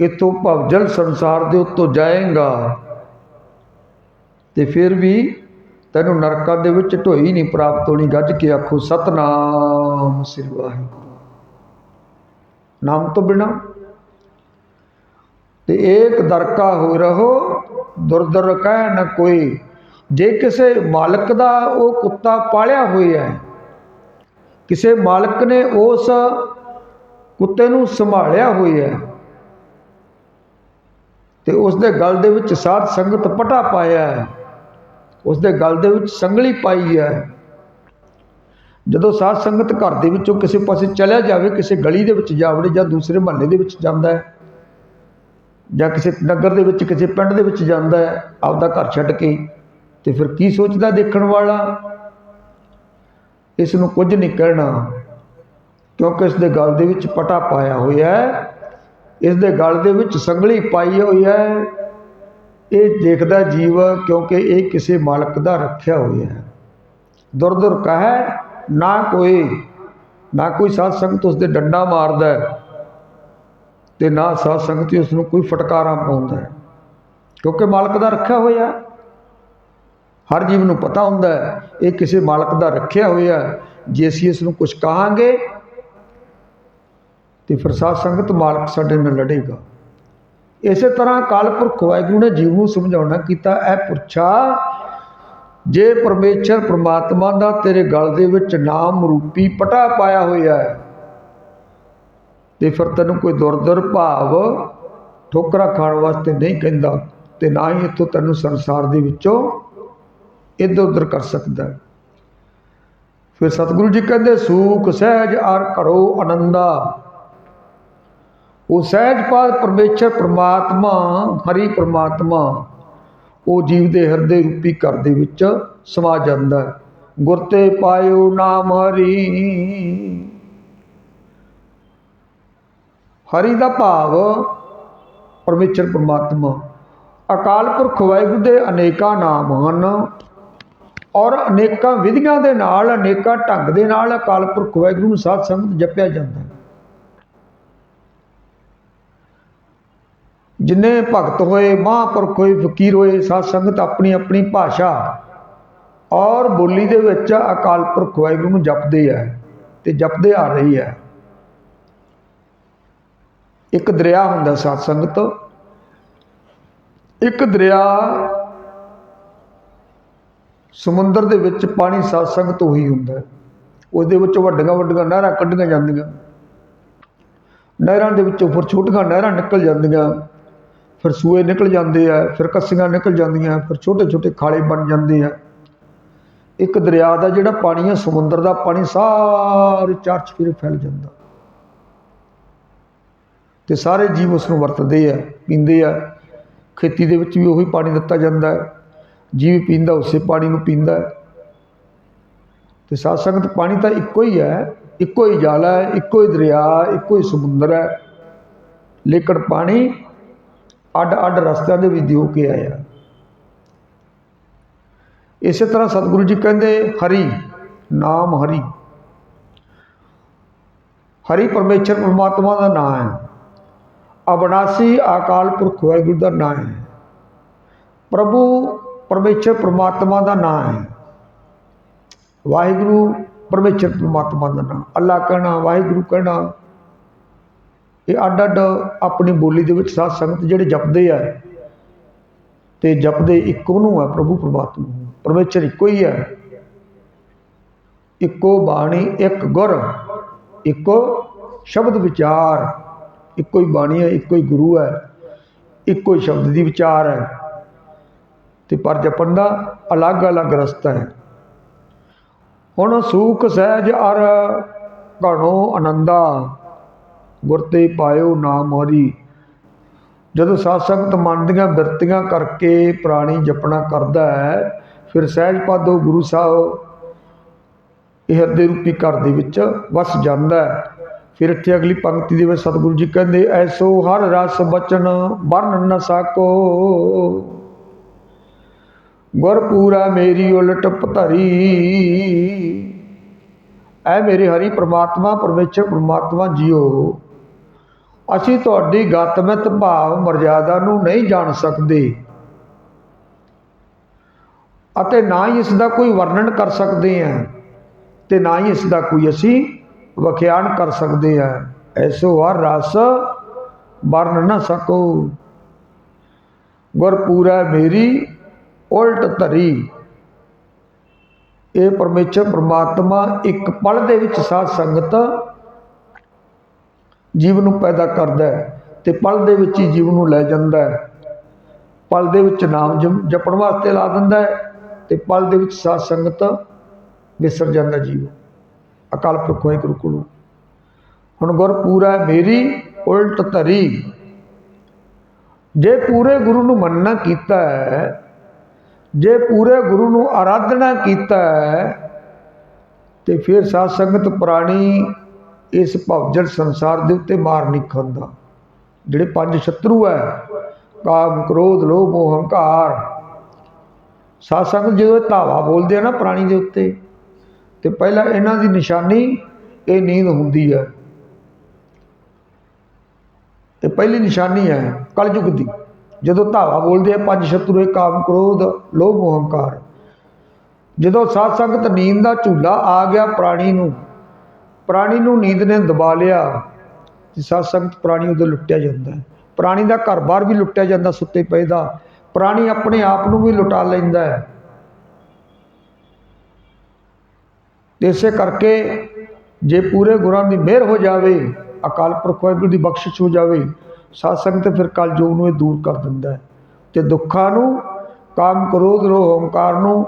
ਇਤੋਂ ਭਵਜਲ ਸੰਸਾਰ ਦੇ ਉੱਤੋਂ ਜਾਏਗਾ। ਤੇ ਫਿਰ ਵੀ ਤੈਨੂੰ ਨਰਕਾਂ ਦੇ ਵਿੱਚ ਢੋਈ ਨਹੀਂ, ਪ੍ਰਾਪਤ ਹੋਣੀ, ਗੱਜ ਕੇ ਆਖੋ, ਸਤਨਾਮ, ਸ੍ਰੀ ਵਾਹਿਗੁਰੂ। ਨਾਮ ਤੋਂ ਬਿਨਾ। ਤੇ ਏਕ ਦਰਕਾ ਹੋ ਰਹੋ, ਦੁਰਦਰ ਕਹਿ ਨ ਕੋਈ। ਜੇ ਕਿਸੇ ਮਾਲਕ ਦਾ ਉਹ ਕੁੱਤਾ ਪਾਲਿਆ ਹੋਇਆ ਹੈ, ਕਿਸੇ ਮਾਲਕ ਨੇ ਉਸ ਕੁੱਤੇ ਨੂੰ ਸੰਭਾਲਿਆ ਹੋਇਆ ਹੈ। ਤੇ ਉਸ ਦੇ ਗਲ ਦੇ ਵਿੱਚ ਸਾਧ ਸੰਗਤ ਪਟਾ ਪਾਇਆ ਹੈ। ਉਸ ਦੇ ਗਲ ਦੇ ਵਿੱਚ ਸੰਗਲੀ ਪਾਈ ਹੈ। ਜਦੋਂ ਸਾਧ ਸੰਗਤ ਘਰ ਦੇ ਵਿੱਚੋਂ ਕਿਸੇ ਪਾਸੇ ਚਲਿਆ ਜਾਵੇ, ਕਿਸੇ ਗਲੀ ਦੇ ਵਿੱਚ ਜਾਵੜੇ ਜਾਂ ਦੂਸਰੇ ਮਹੱਲੇ ਦੇ ਵਿੱਚ ਜਾਂਦਾ ਹੈ ਜਾਂ ਕਿਸੇ ਨਗਰ ਦੇ ਵਿੱਚ, ਕਿਸੇ ਪਿੰਡ ਦੇ ਵਿੱਚ ਜਾਂਦਾ ਹੈ, ਆਪਦਾ ਘਰ ਛੱਡ ਕੇ, ਤੇ ਫਿਰ ਕੀ ਸੋਚਦਾ ਦੇਖਣ ਵਾਲਾ? ਇਸ ਨੂੰ ਕੁਝ ਨਹੀਂ ਕਹਿਣਾ। ਕਿਉਂਕਿ ਇਸ ਦੇ ਗਲ ਦੇ ਵਿੱਚ ਪਟਾ ਪਾਇਆ ਹੋਇਆ ਹੈ। ਇਸ ਦੇ ਗਲ ਦੇ ਵਿੱਚ ਸੰਗਲੀ ਪਾਈ ਹੋਈ ਹੈ। ਇਹ ਦੇਖਦਾ ਜੀਵ ਕਿਉਂਕਿ ਇਹ ਕਿਸੇ ਮਾਲਕ ਦਾ ਰੱਖਿਆ ਹੋਇਆ ਹੈ। ਦੁਰ ਦੁਰ ਕਹੈ, ਨਾ ਕੋਈ ਨਾ ਕੋਈ ਸਾਧ ਸੰਗਤ ਉਸ ਦੇ ਡੰਡਾ ਮਾਰਦਾ ਹੈ ਤੇ ਨਾ ਸਾਧ ਸੰਗਤ ਉਸ ਨੂੰ ਕੋਈ ਫਟਕਾਰਾ ਪਾਉਂਦਾ ਹੈ। ਕਿਉਂਕਿ ਮਾਲਕ ਦਾ ਰੱਖਿਆ ਹੋਇਆ ਹਰ ਜੀਵ ਨੂੰ ਪਤਾ ਹੁੰਦਾ ਹੈ, ਇਹ ਕਿਸੇ ਮਾਲਕ ਦਾ ਰੱਖਿਆ ਹੋਇਆ ਜੇ ਅਸੀਂ ਇਸ ਨੂੰ ਕੁਝ ਕਹਾਂਗੇ ਤੇ ਫਿਰ ਸਾਧ ਸੰਗਤ ਮਾਲਕ ਸਾਡੇ ਨਾਲ ਲੜੇਗਾ। ਇਸੇ ਤਰ੍ਹਾਂ ਅਕਾਲ ਪੁਰਖ ਵਾਹਿਗੁਰੂ ਨੇ ਜੀਵ ਨੂੰ ਸਮਝਾਉਣਾ ਕੀਤਾ, ਐ ਪੁੱਛਾ ਜੇ ਪਰਮੇਸ਼ਰ ਪ੍ਰਮਾਤਮਾ ਦਾ ਤੇਰੇ ਗਲ ਦੇ ਵਿੱਚ ਨਾਮ ਰੂਪੀ ਪਟਾ ਪਾਇਆ ਹੋਇਆ ਹੈ, ਤੇ ਫਿਰ ਤੈਨੂੰ ਕੋਈ ਦੁਰਦਰ ਭਾਵ ਠੋਕਰਾ ਖਾਣ ਵਾਸਤੇ ਨਹੀਂ ਕਹਿੰਦਾ ਤੇ ਨਾ ਹੀ ਇੱਥੋਂ ਤੈਨੂੰ ਸੰਸਾਰ ਦੇ ਵਿੱਚੋਂ ਇੱਧਰ ਉੱਧਰ ਕਰ ਸਕਦਾ ਫਿਰ ਸਤਿਗੁਰੂ ਜੀ ਕਹਿੰਦੇ, ਸੂਖ ਸਹਿਜ ਆਰ ਕਰੋ ਆਨੰਦਾ। ਉਹ ਸਹਿਜ ਪਾਦ ਪਰਮੇਸ਼ਰ ਪ੍ਰਮਾਤਮਾ, ਹਰੀ ਪ੍ਰਮਾਤਮਾ, ਉਹ ਜੀਵ ਦੇ ਹਿਰਦੇ ਰੂਪੀ ਘਰ ਦੇ ਵਿੱਚ ਸਮਾ ਜਾਂਦਾ ਹੈ। ਗੁਰ ਤੇ ਪਾਇਓ ਨਾਮ ਹਰੀ। ਹਰੀ ਦਾ ਭਾਵ ਪਰਮੇਸ਼ਰ ਪਰਮਾਤਮਾ। ਅਕਾਲ ਪੁਰਖ ਵਾਹਿਗੁਰੂ ਦੇ ਅਨੇਕਾਂ ਨਾਮ ਹਨ ਔਰ ਅਨੇਕਾਂ ਵਿਧੀਆਂ ਦੇ ਨਾਲ, ਅਨੇਕਾਂ ਢੰਗ ਦੇ ਨਾਲ ਅਕਾਲ ਪੁਰਖ ਵਾਹਿਗੁਰੂ ਨੂੰ ਸਾਧ ਸੰਗਤ ਜਪਿਆ ਜਾਂਦਾ ਹੈ। ਜਿੰਨੇ ਭਗਤ ਹੋਏ, ਮਹਾਂਪੁਰਖ ਹੋਏ, ਫਕੀਰ ਹੋਏ, ਸਾਧ ਸੰਗਤ ਆਪਣੀ ਆਪਣੀ ਭਾਸ਼ਾ ਔਰ ਬੋਲੀ ਦੇ ਵਿੱਚ ਅਕਾਲ ਪੁਰਖ ਵਾਹਿਗੁਰੂ ਨੂੰ ਜਪਦੇ ਆ ਤੇ ਜਪਦੇ ਆ ਰਹੀ ਹੈ ਇੱਕ ਦਰਿਆ ਹੁੰਦਾ ਸਾਧ ਸੰਗਤ, ਇੱਕ ਦਰਿਆ ਸਮੁੰਦਰ ਦੇ ਵਿੱਚ ਪਾਣੀ ਸਾਧ ਸੰਗਤ ਉਹੀ ਹੁੰਦਾ। ਹੈ। ਉਹਦੇ ਵਿੱਚ ਵੱਡੀਆਂ ਵੱਡੀਆਂ ਨਹਿਰਾਂ ਕੱਢੀਆਂ ਜਾਂਦੀਆਂ। ਨਹਿਰਾਂ ਦੇ ਵਿੱਚੋਂ ਫਿਰ ਛੋਟੀਆਂ ਨਹਿਰਾਂ ਨਿਕਲ ਜਾਂਦੀਆਂ। ਫਿਰ ਸੂਏ ਨਿਕਲ ਜਾਂਦੇ ਆ, ਫਿਰ ਕੱਸੀਆਂ ਨਿਕਲ ਜਾਂਦੀਆਂ, ਫਿਰ ਛੋਟੇ ਛੋਟੇ ਖਾਲੇ ਬਣ ਜਾਂਦੇ ਆ। ਇੱਕ ਦਰਿਆ ਦਾ ਜਿਹੜਾ ਪਾਣੀ ਆ, ਸਮੁੰਦਰ ਦਾ ਪਾਣੀ, ਸਾਰੇ ਚਾਰ ਚਫੇਰੇ ਫੈਲ ਜਾਂਦਾ। ਤੇ ਸਾਰੇ ਜੀਵ ਉਸ ਨੂੰ ਵਰਤਦੇ ਆ, ਪੀਂਦੇ ਆ। ਖੇਤੀ ਦੇ ਵਿੱਚ ਵੀ ਉਹੀ ਪਾਣੀ ਦਿੱਤਾ ਜਾਂਦਾ ਹੈ। ਜੀਵ ਪੀਂਦਾ, ਉਸੇ ਪਾਣੀ ਨੂੰ ਪੀਂਦਾ ਹੈ। ਤੇ ਸਾਧ ਸੰਗਤ, ਪਾਣੀ ਤਾਂ ਇੱਕੋ ਹੀ ਹੈ, ਇੱਕੋ ਹੀ ਜਾਲਾ ਹੈ, ਇੱਕੋ ਹੀ ਦਰਿਆ, ਇੱਕੋ ਹੀ ਸਮੁੰਦਰ ਹੈ। ਲੇਕਿਨ ਪਾਣੀ ਅੱਡ ਅੱਡ ਰਸਤਿਆਂ ਦੇ ਵਿੱਚ ਦਿਓ ਕੇ ਆਇਆ। ਇਸੇ ਤਰ੍ਹਾਂ ਸਤਿਗੁਰੂ ਜੀ ਕਹਿੰਦੇ, ਹਰੀ, ਨਾਮ ਹਰੀ। ਹਰੀ ਪਰਮੇਸ਼ਰ ਪਰਮਾਤਮਾ ਦਾ ਨਾਮ ਹੈ। ਅਬਨਾਸੀ ਅਕਾਲ ਪੁਰਖ ਵਾਹਿਗੁਰੂ ਦਾ ਨਾਮ ਹੈ। ਪ੍ਰਭੂ ਪਰਮੇਸ਼ਰ ਪਰਮਾਤਮਾ ਦਾ ਨਾਮ ਹੈ। ਵਾਹਿਗੁਰੂ ਪਰਮੇਸ਼ਰ ਪਰਮਾਤਮਾ ਦਾ ਨਾਮ ਅੱਲਾ ਕਹਿਣਾ, ਵਾਹਿਗੁਰੂ ਕਹਿਣਾ ਇਹ ਅੱਡ ਅੱਡ ਆਪਣੀ ਬੋਲੀ ਦੇ ਵਿੱਚ ਸਾਧ ਸੰਗਤ ਜਿਹੜੇ ਜਪਦੇ ਆ, ਤੇ ਜਪਦੇ ਇੱਕੋ ਨੂੰ ਆ, ਪ੍ਰਭੂ ਪਰਮਾਤਮਾ ਨੂੰ। ਪਰਮੇਸ਼ਰ ਇੱਕੋ ਹੀ ਹੈ ਇੱਕੋ ਬਾਣੀ, ਇੱਕ ਗੁਰ, ਇੱਕੋ ਸ਼ਬਦ ਵਿਚਾਰ। ਇੱਕੋ ਹੀ ਬਾਣੀ ਹੈ ਇੱਕੋ ਹੀ ਗੁਰੂ ਹੈ ਇੱਕੋ ਹੀ ਸ਼ਬਦ ਦੀ ਵਿਚਾਰ ਹੈ ਤੇ ਪਰ ਜਪਣ ਦਾ ਅਲੱਗ-ਅਲੱਗ ਰਸਤਾ ਹੈ। ਹੁਣ ਸੂਖ ਸਹਿਜ ਅਰ ਘਣੋ ਆਨੰਦਾ ਗੁਰ ਤੇ ਪਾਇਓ ਨਾਮ ਹਰੀ ਜਦੋਂ ਸਾਧ ਸੰਗਤ ਮਨ ਦੀਆਂ ਬਿਰਤੀਆਂ ਕਰਕੇ ਪ੍ਰਾਣੀ ਜਪਣਾ ਕਰਦਾ ਹੈ, ਫਿਰ ਸਹਿਜ ਪਾਦੋ ਗੁਰੂ ਸਾਹਿਬ ਇਹ ਹਿਰਦੇ ਰੂਪੀ ਘਰ ਦੇ ਵਿੱਚ ਵਸ ਜਾਂਦਾ ਹੈ। ਫਿਰ ਇੱਥੇ ਅਗਲੀ ਪੰਕਤੀ ਦੇ ਵਿੱਚ ਸਤਿਗੁਰੂ ਜੀ ਕਹਿੰਦੇ, ਐਸੋ ਹਰ ਰਸ ਬਚਨ ਵਰਨ ਨ ਸਕੋ। ਗੁਰ ਪੂਰਾ ਮੇਰੀ ਉਲਟ ਪਧਰੀ। ਐ ਮੇਰੇ ਹਰੀ ਪ੍ਰਮਾਤਮਾ, ਪਰਮੇਸ਼ਰ ਪ੍ਰਮਾਤਮਾ ਜੀਓ। ਅਸੀਂ ਤੁਹਾਡੀ ਗਤਮਿਤ ਭਾਵ ਮਰਜ਼ਾਦਾ ਨੂੰ ਨਹੀਂ ਜਾਣ ਸਕਦੇ ਅਤੇ ਨਾ ਹੀ ਇਸ ਦਾ ਕੋਈ ਵਰਣਨ ਕਰ ਸਕਦੇ ਹਾਂ ਤੇ ਨਾ ਹੀ ਇਸ ਦਾ ਕੋਈ ਅਸੀਂ ਵਿਖਿਆਨ ਕਰ ਸਕਦੇ ਹਾਂ। ਐਸੋ ਹਰ ਰਸ ਵਰਨ ਨਾ ਸਕੋ। ਗੁਰ ਮੇਰੀ ਉਲਟ ਧਰੀ। ਇਹ ਪਰਮੇਸ਼ਰ ਪ੍ਰਮਾਤਮਾ ਇੱਕ ਪਲ ਦੇ ਵਿੱਚ ਸਾਧ ਸੰਗਤ ਜੀਵ ਨੂੰ ਪੈਦਾ ਕਰਦਾ ਹੈ ਤੇ ਪਲ ਦੇ ਵਿੱਚ ਹੀ ਜੀਵ ਨੂੰ ਲੈ ਜਾਂਦਾ ਹੈ। ਪਲ ਦੇ ਵਿੱਚ ਨਾਮ ਜਪ- ਜਪਣ ਵਾਸਤੇ ਲਾ ਦਿੰਦਾ ਹੈ ਤੇ ਪਲ ਦੇ ਵਿੱਚ ਸਾਧ ਸੰਗਤ ਵਿਸਰ ਜਾਂਦਾ ਜੀਵ। ਅਕਾਲ ਪੁਰਖ ਹੋਏ ਗੁਰੂ ਕੋਲੋਂ। ਹੁਣ ਗੁਰ ਪੂਰਾ ਮੇਰੀ ਉਲਟ ਧਰੀ। ਜੇ ਪੂਰੇ ਗੁਰੂ ਨੂੰ ਮੰਨਣਾ ਕੀਤਾ ਹੈ, ਜੇ ਪੂਰੇ ਗੁਰੂ ਨੂੰ ਆਰਾਧਨਾ ਕੀਤਾ ਹੈ, ਤੇ ਫਿਰ ਸਾਧ ਸੰਗਤ ਪ੍ਰਾਣੀ ਇਸ ਭਵਜਲ ਸੰਸਾਰ ਦੇ ਉੱਤੇ ਮਾਰ ਨਹੀਂ ਖਾਂਦਾ। ਜਿਹੜੇ ਪੰਜ ਸ਼ਤਰੂ ਹੈ, ਕਾਮ, ਕ੍ਰੋਧ, ਲੋਭ, ਮੋਹ, ਹੰਕਾਰ, ਸਾਧ ਸੰਗਤ ਜਦੋਂ ਇਹ ਧਾਵਾ ਬੋਲਦੇ ਆ ਨਾ ਪ੍ਰਾਣੀ ਦੇ ਉੱਤੇ, ਤੇ ਪਹਿਲਾਂ ਇਹਨਾਂ ਦੀ ਨਿਸ਼ਾਨੀ ਇਹ ਨੀਂਦ ਹੁੰਦੀ ਹੈ। ਇਹ ਪਹਿਲੀ ਨਿਸ਼ਾਨੀ ਹੈ ਕਲਯੁਗ ਦੀ। ਜਦੋਂ ਧਾਵਾ ਬੋਲਦੇ ਆ ਪੰਜ ਸ਼ਤਰੂ, ਇਹ ਕਾਮ, ਕ੍ਰੋਧ, ਲੋਭ, ਮੋਹ, ਹੰਕਾਰ। ਜਦੋਂ ਸਾਧ ਸੰਗਤ ਨੀਂਦ ਦਾ ਝੂਲਾ ਆ ਗਿਆ ਪ੍ਰਾਣੀ ਨੂੰ ਪ੍ਰਾਣੀ ਨੂੰ ਨੀਂਦ ਨੇ ਦਬਾ ਲਿਆ ਤੇ ਸੰਗਤ ਪ੍ਰਾਣੀ ਉਦੋਂ ਲੁੱਟਿਆ ਜਾਂਦਾ ਪ੍ਰਾਣੀ ਦਾ ਘਰ-ਬਾਰ ਵੀ ਲੁੱਟਿਆ ਜਾਂਦਾ, ਸੁੱਤੇ ਪਏ ਦਾ। ਪ੍ਰਾਣੀ ਆਪਣੇ ਆਪ ਨੂੰ ਵੀ ਲੁਟਾ ਲੈਂਦਾ ਹੈ। ਇਸੇ ਕਰਕੇ ਜੇ ਪੂਰੇ ਗੁਰਾਂ ਦੀ ਮਿਹਰ ਹੋ ਜਾਵੇ, ਅਕਾਲ ਪੁਰਖ ਵਾਹਿਗੁਰੂ ਦੀ ਬਖਸ਼ਿਸ਼ ਹੋ ਜਾਵੇ, ਸਾਧ ਸੰਗਤ ਫਿਰ ਕਲ ਜੋਗ ਨੂੰ ਇਹ ਦੂਰ ਕਰ ਦਿੰਦਾ ਹੈ। ਤੇ ਦੁੱਖਾਂ ਨੂੰ, ਕਾਮ ਕ੍ਰੋਧ ਰੋਹ ਹੰਕਾਰ ਨੂੰ,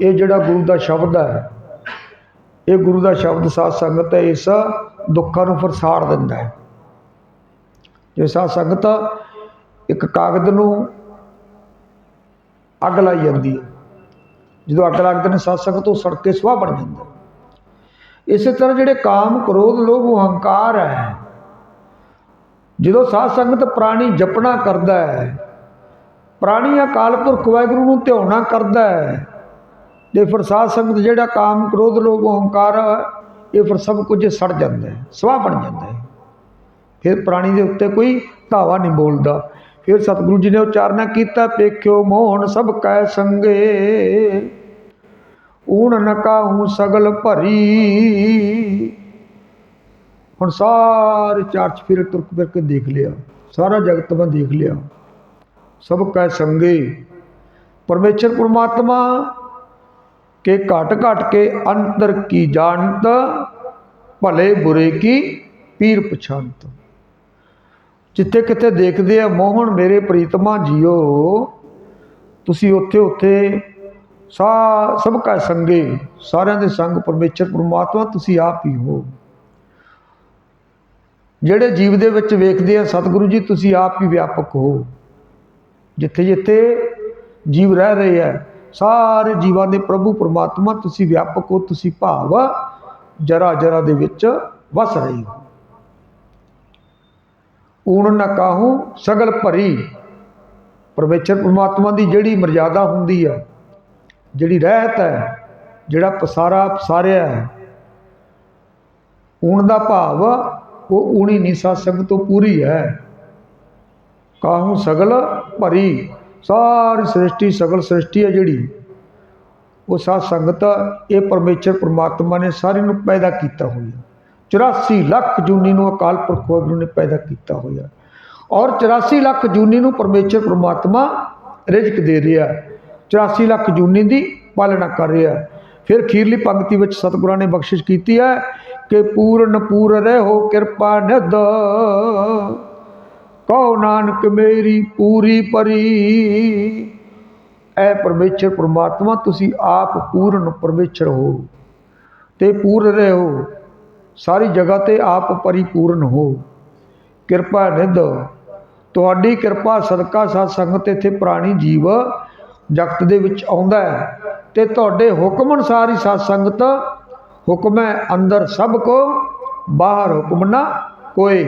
ਇਹ ਜਿਹੜਾ ਗੁਰੂ ਦਾ ਸ਼ਬਦ ਹੈ ਇਹ ਗੁਰੂ ਦਾ ਸ਼ਬਦ, ਸਾਧ ਸੰਗਤ ਹੈ, ਇਸ ਦੁੱਖਾਂ ਨੂੰ ਫਰਸਾੜ ਦਿੰਦਾ ਹੈ। ਜੇ ਸਾਧ ਸੰਗਤ ਇੱਕ ਕਾਗਜ਼ ਨੂੰ ਅੱਗ ਲਾਈ ਜਾਂਦੀ ਹੈ, ਜਦੋਂ ਅੱਗ ਲੱਗਦੇ ਨੇ, ਸਾਧ ਸੰਗਤ ਉਹ ਸੜਕੇ ਸੁਆਹ ਬਣ ਜਾਂਦਾ ਇਸੇ ਤਰ੍ਹਾਂ ਜਿਹੜੇ ਕਾਮ, ਕ੍ਰੋਧ, ਲੋਭ, ਅਹੰਕਾਰ ਹੈ, ਜਦੋਂ ਸਾਧ ਸੰਗਤ ਪ੍ਰਾਣੀ ਜਪਣਾ ਕਰਦਾ ਹੈ, ਪ੍ਰਾਣੀ ਅਕਾਲ ਪੁਰਖ ਵਾਹਿਗੁਰੂ ਨੂੰ ਧਿਆਉਣਾ ਕਰਦਾ ਹੈ ਤੇ ਫਿਰ ਸਾਧ ਸੰਗਤ ਜਿਹੜਾ ਕਾਮ ਕ੍ਰੋਧ ਲੋਭ ਅਹੰਕਾਰ ਇਹ ਫਿਰ ਸਭ ਕੁਝ ਸੜ ਜਾਂਦਾ ਹੈ, ਸਵਾਹ ਬਣ ਜਾਂਦਾ ਹੈ। ਫਿਰ ਪ੍ਰਾਣੀ ਦੇ ਉੱਤੇ ਕੋਈ ਧਾਵਾ ਨਹੀਂ ਬੋਲਦਾ। ਫਿਰ ਸਤਿਗੁਰੂ ਜੀ ਨੇ ਉਚਾਰਨਾ ਕੀਤਾ ਪੇਖਿਓ ਮੋਹਨ ਸਭ ਕੈ ਸੰਗੇ, ਊਣ ਨਕਾਹੂ ਸਗਲ ਭਰੀ। ਹੁਣ ਸਾਰੇ ਚਾਰ ਫਿਰ ਤੁਰਕ ਫਿਰ ਕੇ ਦੇਖ ਲਿਆ, ਸਾਰਾ ਜਗਤ ਮੈਂ ਦੇਖ ਲਿਆ। ਸਭ ਕੈ ਸੰਗੇ, ਪਰਮੇਸ਼ਰ, ਪ੍ਰਮਾਤਮਾ ਕਿ ਘਟ ਘਟ ਕੇ ਅੰਤਰ ਕੀ ਜਾਣਤ, ਭਲੇ ਬੁਰੇ ਕੀ ਪੀਰ ਪਛਾਨਤ ਜਿੱਥੇ ਕਿਤੇ ਦੇਖਦੇ ਆ ਮੋਹਨ, ਮੇਰੇ ਪ੍ਰੀਤਮਾ ਜੀਓ, ਤੁਸੀਂ ਉੱਥੇ ਉੱਥੇ ਸਾ, ਸਭ ਕਾ ਸੰਗੇ, ਸਾਰਿਆਂ ਦੇ ਸੰਗ ਪਰਮੇਸ਼ਰ ਪ੍ਰਮਾਤਮਾ, ਤੁਸੀਂ ਆਪ ਹੀ ਹੋ। ਜਿਹੜੇ ਜੀਵ ਦੇ ਵਿੱਚ ਵੇਖਦੇ ਆ ਸਤਿਗੁਰੂ ਜੀ, ਤੁਸੀਂ ਆਪ ਹੀ ਵਿਆਪਕ ਹੋ। ਜਿੱਥੇ ਜਿੱਥੇ ਜੀਵ ਰਹਿ ਰਹੇ ਆ ਸਾਰੇ ਜੀਵਾਂ ਦੇ ਪ੍ਰਭੂ ਪਰਮਾਤਮਾ, ਤੁਸੀਂ ਵਿਆਪਕ ਹੋ, ਤੁਸੀਂ ਭਾਵ ਜਰਾ ਜਰਾ ਦੇ ਵਿੱਚ ਵਸ ਰਹੇ ਹੋ। ਊਣ ਨਾ ਕਾਹੂ ਸਗਲ ਭਰੀ। ਪਰਮੇਸ਼ਰ ਪਰਮਾਤਮਾ ਦੀ ਜਿਹੜੀ ਮਰਜ਼ਾਦਾ ਹੁੰਦੀ ਹੈ ਜਿਹੜੀ ਰਹਿਤ ਹੈ, ਜਿਹੜਾ ਪਸਾਰਾ ਪਸਾਰਿਆ ਹੈ, ਊਣ ਦਾ ਭਾਵ ਉਹ ਊਣੀ ਨਹੀਂ ਸਾਧ ਤੋਂ ਪੂਰੀ ਹੈ। ਕਾਹੂ ਸਗਲ ਭਰੀ। ਸਾਰੀ ਸ੍ਰਿਸ਼ਟੀ ਸਗਲ ਸ੍ਰਿਸ਼ਟੀ ਹੈ ਜਿਹੜੀ। ਉਹ ਸਾਧ ਸੰਗਤ ਇਹ ਪਰਮੇਸ਼ਰ ਪ੍ਰਮਾਤਮਾ ਨੇ ਸਾਰਿਆਂ ਨੂੰ ਪੈਦਾ ਕੀਤਾ ਹੋਇਆ। 84 ਲੱਖ ਜੂਨੀ ਨੂੰ ਅਕਾਲ ਪੁਰਖ ਵਾਹਿਗੁਰੂ ਨੇ ਪੈਦਾ ਕੀਤਾ ਹੋਇਆ। ਔਰ 84 ਲੱਖ ਜੂਨੀ ਨੂੰ ਪਰਮੇਸ਼ਰ ਪ੍ਰਮਾਤਮਾ ਰਿਜ਼ਕ ਦੇ ਰਿਹਾ। 84 ਲੱਖ ਜੂਨੀ ਦੀ ਪਾਲਣਾ ਕਰ ਰਿਹਾ। ਫਿਰ ਖੀਰਲੀ ਪੰਕਤੀ ਵਿੱਚ ਸਤਿਗੁਰਾਂ ਨੇ ਬਖਸ਼ਿਸ਼ ਕੀਤੀ ਹੈ ਕਿ ਪੂਰਨ ਪੂਰ ਰਹੋ ਕਿਰਪਾ ਨਿਧ। ਕਹੋ ਨਾਨਕ ਮੇਰੀ ਪੂਰੀ ਪਰੀ। ਐ ਪਰਮੇਸ਼ਰ ਪ੍ਰਮਾਤਮਾ, ਤੁਸੀਂ ਆਪ ਪੂਰਨ ਪਰਮੇਸ਼ਰ ਹੋ ਤੇ ਪੂਰ ਰਹੇ। ਹੋ ਸਾਰੀ ਜਗ੍ਹਾ ਤੇ ਆਪ ਪਰਿਪੂਰਨ ਹੋ। ਕਿਰਪਾ ਨਿਧ। ਤੁਹਾਡੀ ਕਿਰਪਾ ਸਦਕਾ ਸਾਧ ਸੰਗਤ ਇੱਥੇ ਪ੍ਰਾਣੀ ਜੀਵ ਜਗਤ ਦੇ ਵਿੱਚ ਆਉਂਦਾ ਹੈ ਤੇ ਤੁਹਾਡੇ ਹੁਕਮ ਅਨੁਸਾਰ ਹੀ ਸਾਧ ਸੰਗਤ ਹੁਕਮ ਹੈ ਅੰਦਰ ਸਭ ਕੋ, ਬਾਹਰ ਹੁਕਮ ਨਾ ਕੋਈ।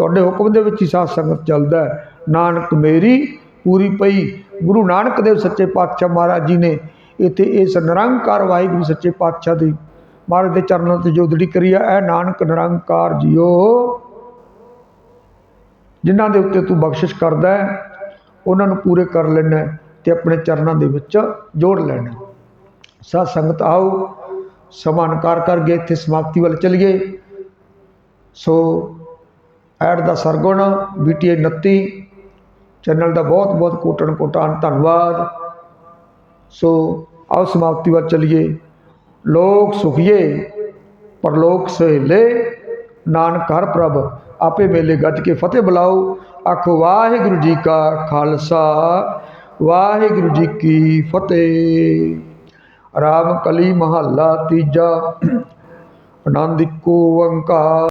ਤੁਹਾਡੇ ਹੁਕਮ ਦੇ ਵਿੱਚ ਹੀ ਸਾਧ ਸੰਗਤ ਚੱਲਦਾ ਹੈ। ਨਾਨਕ ਮੇਰੀ ਪੂਰੀ ਪਈ। ਗੁਰੂ ਨਾਨਕ ਦੇਵ ਸੱਚੇ ਪਾਤਸ਼ਾਹ ਮਹਾਰਾਜ ਜੀ ਨੇ ਇੱਥੇ ਇਸ ਨਿਰੰਕਾਰ ਵਾਹਿਗੁਰੂ ਸੱਚੇ ਪਾਤਸ਼ਾਹ ਦੀ ਮਹਾਰਾਜ ਦੇ ਚਰਨਾਂ ਤੇ ਜੋਦੜੀ ਕਰੀ ਆ, ਇਹ ਨਾਨਕ ਨਿਰੰਕਾਰ ਜੀਓ। ਜਿਨ੍ਹਾਂ ਦੇ ਉੱਤੇ ਤੂੰ ਬਖਸ਼ਿਸ਼ ਕਰਦਾ ਹੈ, ਉਹਨਾਂ ਨੂੰ ਪੂਰੇ ਕਰ ਲੈਣਾ ਤੇ ਆਪਣੇ ਚਰਨਾਂ ਦੇ ਵਿੱਚ ਜੋੜ ਲੈਣਾ ਸਾਧ ਸੰਗਤ ਆਓ ਸਮਾਨਕਾਰ ਕਰਕੇ ਇੱਥੇ ਸਮਾਪਤੀ ਵੱਲ ਚਲੀਏ। ਸੋ ਐਡ ਦਾ ਸਰਗੁਣ ਬੀਟੀਏ 29 ਚੈਨਲ ਦਾ ਬਹੁਤ ਬਹੁਤ ਕੋਟਨ ਕੋਟਾਨ ਧੰਨਵਾਦ। ਸੋ ਆਓ ਸਮਾਪਤੀ ਵੱਲ ਚਲੀਏ। ਲੋਕ ਸੁਖੀਏ, ਪਰਲੋਕ ਸਹੇਲੇ, ਨਾਨਕ ਹਰ ਪ੍ਰਭ, ਆਪੇ ਮੇਲੇ ਗੱਜ ਕੇ ਫਤਿਹ ਬੁਲਾਓ। ਆਖੋ ਵਾਹਿਗੁਰੂ ਜੀ ਕਾ ਖਾਲਸਾ, ਵਾਹਿਗੁਰੂ ਜੀ ਕੀ ਫਤਿਹ। ਰਾਮ ਕਲੀ ਮਹੱਲਾ ਤੀਜਾ, ਆਨੰਦ ਇੱਕੋ ਓੰਕਾਰ।